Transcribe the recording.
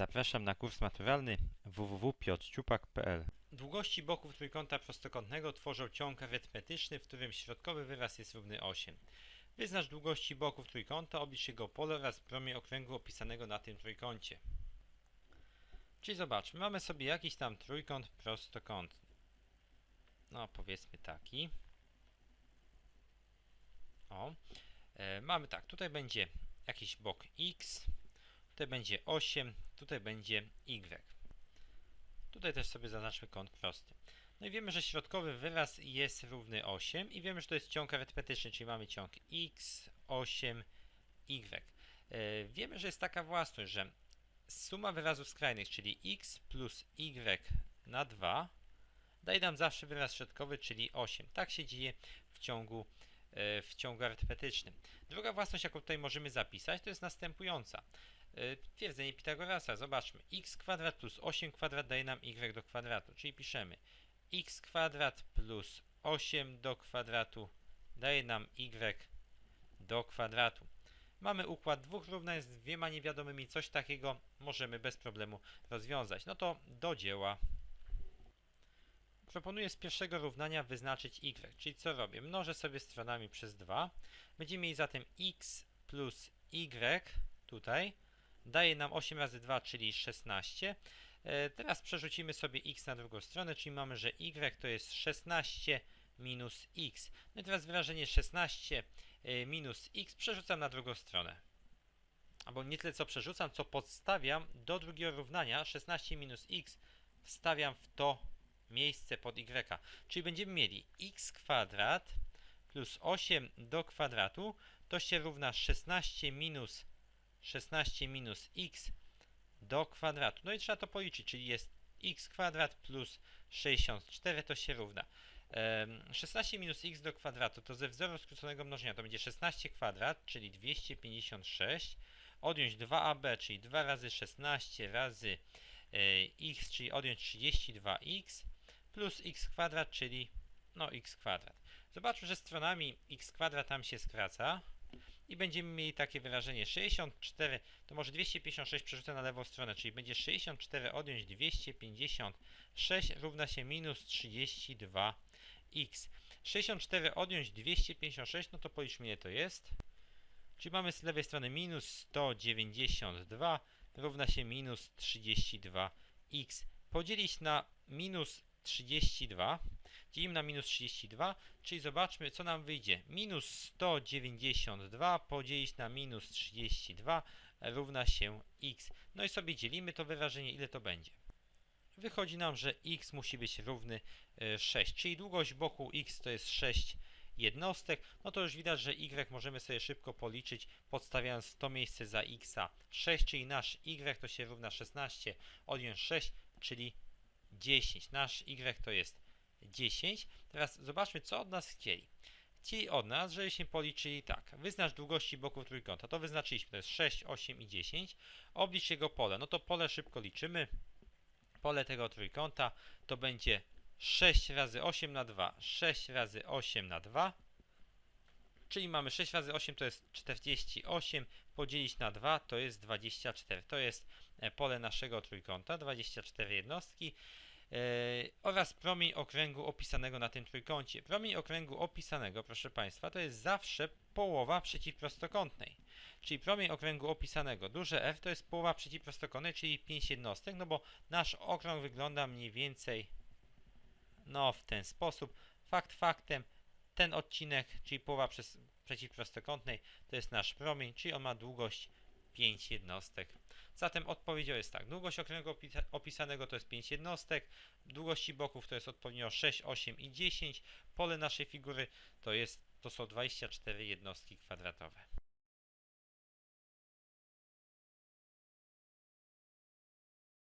Zapraszam na kurs maturalny www.piotrciupak.pl Długości boków trójkąta prostokątnego tworzą ciąg arytmetyczny, w którym środkowy wyraz jest równy 8. Wyznacz długości boków trójkąta, oblicz jego pole oraz promień okręgu opisanego na tym trójkącie. Czyli zobaczmy, mamy sobie jakiś tam trójkąt prostokątny. No, powiedzmy taki. O, e, mamy tak, tutaj będzie jakiś bok x, tutaj będzie 8, tutaj będzie y. Tutaj też sobie zaznaczmy kąt prosty. No i wiemy, że środkowy wyraz jest równy 8 i wiemy, że to jest ciąg arytmetyczny, czyli mamy ciąg x, 8, y. E, wiemy, że jest taka własność, że suma wyrazów skrajnych, czyli x plus y na 2 daje nam zawsze wyraz środkowy, czyli 8. Tak się dzieje w ciągu, e, w ciągu arytmetycznym. Druga własność, jaką tutaj możemy zapisać, to jest następująca. E, twierdzenie Pitagorasa. Zobaczmy. x kwadrat plus 8 kwadrat daje nam y do kwadratu. Czyli piszemy x kwadrat plus 8 do kwadratu daje nam y do kwadratu. Mamy układ dwóch równań z dwiema niewiadomymi. Coś takiego możemy bez problemu rozwiązać. No to do dzieła. Proponuję z pierwszego równania wyznaczyć y, czyli co robię? Mnożę sobie stronami przez 2. Będziemy mieli zatem x plus y tutaj daje nam 8 razy 2, czyli 16. E, teraz przerzucimy sobie x na drugą stronę, czyli mamy, że y to jest 16 minus x. No i teraz wyrażenie 16 e, minus x przerzucam na drugą stronę. Albo nie tyle co przerzucam, co podstawiam do drugiego równania 16 minus x wstawiam w to miejsce pod y. Czyli będziemy mieli x kwadrat plus 8 do kwadratu to się równa 16 minus 16 minus x do kwadratu. No i trzeba to policzyć, czyli jest x kwadrat plus 64 to się równa. 16 minus x do kwadratu to ze wzoru skróconego mnożenia to będzie 16 kwadrat, czyli 256. Odjąć 2ab, czyli 2 razy 16 razy e, x, czyli odjąć 32x plus x kwadrat, czyli no x kwadrat. Zobaczmy, że stronami x kwadrat tam się skraca i będziemy mieli takie wyrażenie 64, to może 256 przerzucę na lewą stronę, czyli będzie 64 odjąć 256 równa się minus 32x. 64 odjąć 256, no to policzmy ile to jest. Czyli mamy z lewej strony minus 192 równa się minus 32x. Podzielić na minus 32. Dzielimy na minus 32, czyli zobaczmy, co nam wyjdzie. Minus 192 podzielić na minus 32 równa się x. No i sobie dzielimy to wyrażenie, ile to będzie. Wychodzi nam, że x musi być równy 6, e, czyli długość boku x to jest 6 jednostek, no to już widać, że y możemy sobie szybko policzyć, podstawiając to miejsce za x 6, czyli nasz y to się równa 16, odjąć 6, czyli 10. Nasz y to jest 10. Teraz zobaczmy, co od nas chcieli. Chcieli od nas, żebyśmy policzyli tak. Wyznacz długości boków trójkąta. To wyznaczyliśmy. To jest 6, 8 i 10. Oblicz jego pole. No to pole szybko liczymy. Pole tego trójkąta to będzie 6 razy 8 na 2. 6 razy 8 na 2. Czyli mamy 6 razy 8 to jest 48, podzielić na 2 to jest 24. To jest e, pole naszego trójkąta, 24 jednostki oraz promień okręgu opisanego na tym trójkącie. Promień okręgu opisanego, proszę Państwa, to jest zawsze połowa przeciwprostokątnej. Czyli promień okręgu opisanego, duże F, to jest połowa przeciwprostokątnej, czyli 5 jednostek, no bo nasz okrąg wygląda mniej więcej no w ten sposób. Fakt faktem, ten odcinek, czyli połowa przez, przeciwprostokątnej, to jest nasz promień, czyli on ma długość 5 jednostek. Zatem odpowiedzią jest tak. Długość okręgu opisanego to jest 5 jednostek, długości boków to jest odpowiednio 6, 8 i 10. Pole naszej figury to, jest, to są 24 jednostki kwadratowe.